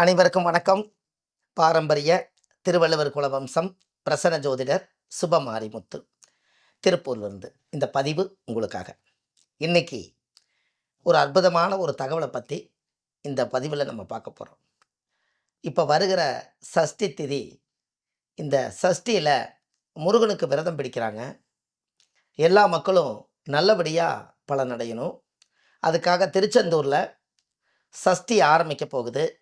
அனைவருக்கும் வணக்கம். பாரம்பரிய திருவள்ளுவர் குலவம்சம் பிரசன்ன ஜோதிடர் சுபமாரிமுத்து. திருப்பூர்லேருந்து இந்த பதிவு உங்களுக்காக. இன்னைக்கு ஒரு அற்புதமான ஒரு தகவலை பற்றி இந்த பதிவில் நம்ம பார்க்க போகிறோம் இப்போ வருகிற சஷ்டி திதி இந்த சஷ்டியில் முருகனுக்கு விரதம் பிடிக்கிறாங்க. எல்லா மக்களும் நல்லபடியாக பலனடையணும். அதுக்காக திருச்செந்தூரில் சஷ்டி ஆரம்பிக்க போகுது.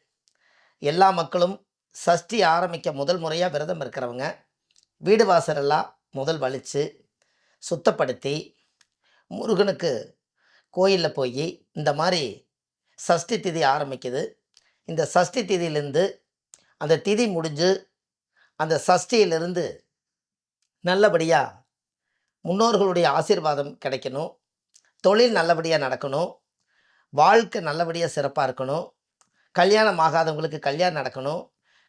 எல்லா மக்களும் சஷ்டி ஆரம்பிக்க முதல் முறையாக விரதம் இருக்கிறவங்க வீடு வாசலெல்லாம் முதல் வலித்து சுத்தப்படுத்தி முருகனுக்கு கோயிலில் போய் இந்த மாதிரி சஷ்டி திதி ஆரம்பிக்குது. இந்த சஷ்டி திதியிலேருந்து அந்த திதி முடிஞ்சு அந்த சஷ்டியிலிருந்து நல்லபடியாக முன்னோர்களுடைய ஆசீர்வாதம் கிடைக்கணும். தொழில் நல்லபடியாக நடக்கணும். வாழ்க்கை நல்லபடியாக சிறப்பாக இருக்கணும். கல்யாணம் ஆகாதவங்களுக்கு கல்யாணம் நடக்கணும்.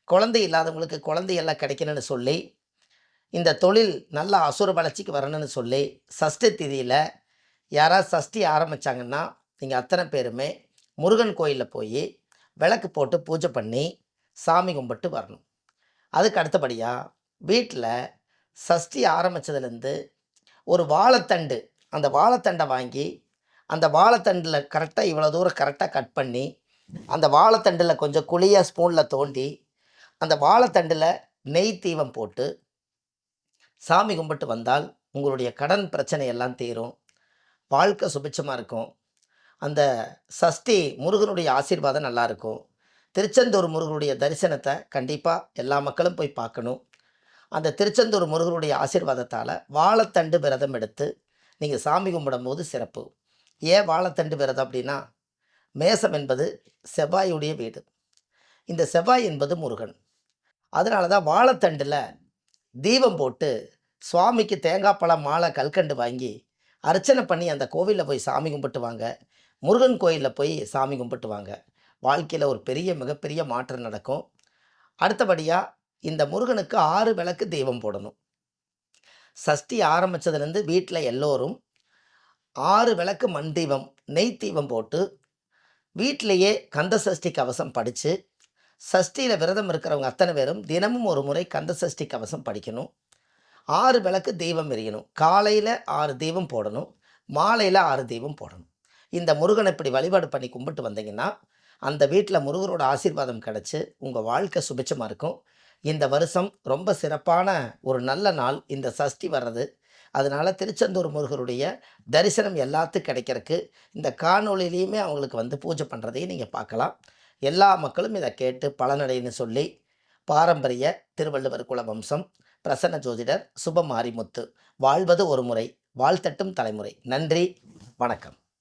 குழந்தை இல்லாதவங்களுக்கு குழந்தை எல்லாம் கிடைக்கணும்னு சொல்லி இந்த தொழில் நல்ல அசுர வளர்ச்சிக்கு வரணும்னு சொல்லி சஷ்டி திதியில் யாராவது சஷ்டி ஆரம்பித்தாங்கன்னா நீங்கள் அத்தனை பேருமே முருகன் கோயிலில் போய் விளக்கு போட்டு பூஜை பண்ணி சாமி கும்பிட்டு வரணும். அதுக்கு அடுத்தபடியாக வீட்டில் சஷ்டி ஆரம்பித்ததுலேருந்து ஒரு வாழைத்தண்டு அந்த வாழைத்தண்டை வாங்கி அந்த வாழைத்தண்டில் கரெக்டாக இவ்வளோ தூரம் கரெக்டாக கட் பண்ணி அந்த வாழைத்தண்டில் கொஞ்சம் குழியாக ஸ்பூனில் தோண்டி அந்த வாழைத்தண்டில் நெய் தீவம் போட்டு சாமி கும்பிட்டு வந்தால் உங்களுடைய கடன் பிரச்சனை எல்லாம் தீரும். வாழ்க்கை சுபிட்சமாக இருக்கும். அந்த சஷ்டி முருகனுடைய ஆசீர்வாதம் நல்லாயிருக்கும் திருச்செந்தூர் முருகனுடைய தரிசனத்தை கண்டிப்பாக எல்லா மக்களும் போய் பார்க்கணும். அந்த திருச்செந்தூர் முருகனுடைய ஆசீர்வாதத்தால் வாழைத்தண்டு விரதம் எடுத்து நீங்கள் சாமி கும்பிடும்போது சிறப்பு. ஏன் வாழைத்தண்டு விரதம் அப்படின்னா மேசம் என்பது செவ்வாயுடைய வீடு. இந்த செவ்வாய் என்பது முருகன். அதனால தான் வாழைத்தண்டில் தீபம் போட்டு சுவாமிக்கு தேங்காய் பழம் மாலை கல்கண்டு வாங்கி அர்ச்சனை பண்ணி அந்த கோவிலில் போய் சாமி கும்பிட்டு வாங்க முருகன் கோயிலில் போய் சாமி கும்பிட்டு வாங்க வாழ்க்கையில் ஒரு பெரிய மிகப்பெரிய மாற்றம் நடக்கும். அடுத்தபடியாக இந்த முருகனுக்கு ஆறு விளக்கு தெய்வம் போடணும். சஷ்டி ஆரம்பித்ததுலேருந்து வீட்டில் எல்லோரும் ஆறு விளக்கு மண் தீபம் நெய் தீபம் போட்டு வீட்டிலேயே கந்த சஷ்டி கவசம் படித்து சஷ்டியில் விரதம் இருக்கிறவங்க அத்தனை பேரும் தினமும் ஒரு முறை கந்த சஷ்டி கவசம் படிக்கணும். ஆறு விளக்கு தெய்வம் எரியணும். காலையில் ஆறு தெய்வம் போடணும். மாலையில் ஆறு தெய்வம் போடணும். இந்த முருகனை இப்படி வழிபாடு பண்ணி கும்பிட்டு வந்தீங்கன்னா அந்த வீட்டில் முருகரோட ஆசீர்வாதம் கிடச்சி உங்கள் வாழ்க்கை சுபிச்சமாக இருக்கும். இந்த வருஷம் ரொம்ப சிறப்பான ஒரு நல்ல நாள். இந்த சஷ்டி வர்றது அதனால் திருச்செந்தூர் முருகருடைய தரிசனம் எல்லாத்துக்கும் கிடைக்கிறதுக்கு இந்த காணொலியிலையுமே அவங்களுக்கு வந்து பூஜை பண்ணுறதையும் நீங்கள் பார்க்கலாம். எல்லா மக்களும் இதை கேட்டு பலனடைன்னு சொல்லி பாரம்பரிய திருவள்ளுவர் குல வம்சம் பிரசன்ன ஜோதிடர் சுபமாரிமுத்து. வாழ்வது ஒரு முறை வாழ்த்தட்டும் தலைமுறை. நன்றி வணக்கம்.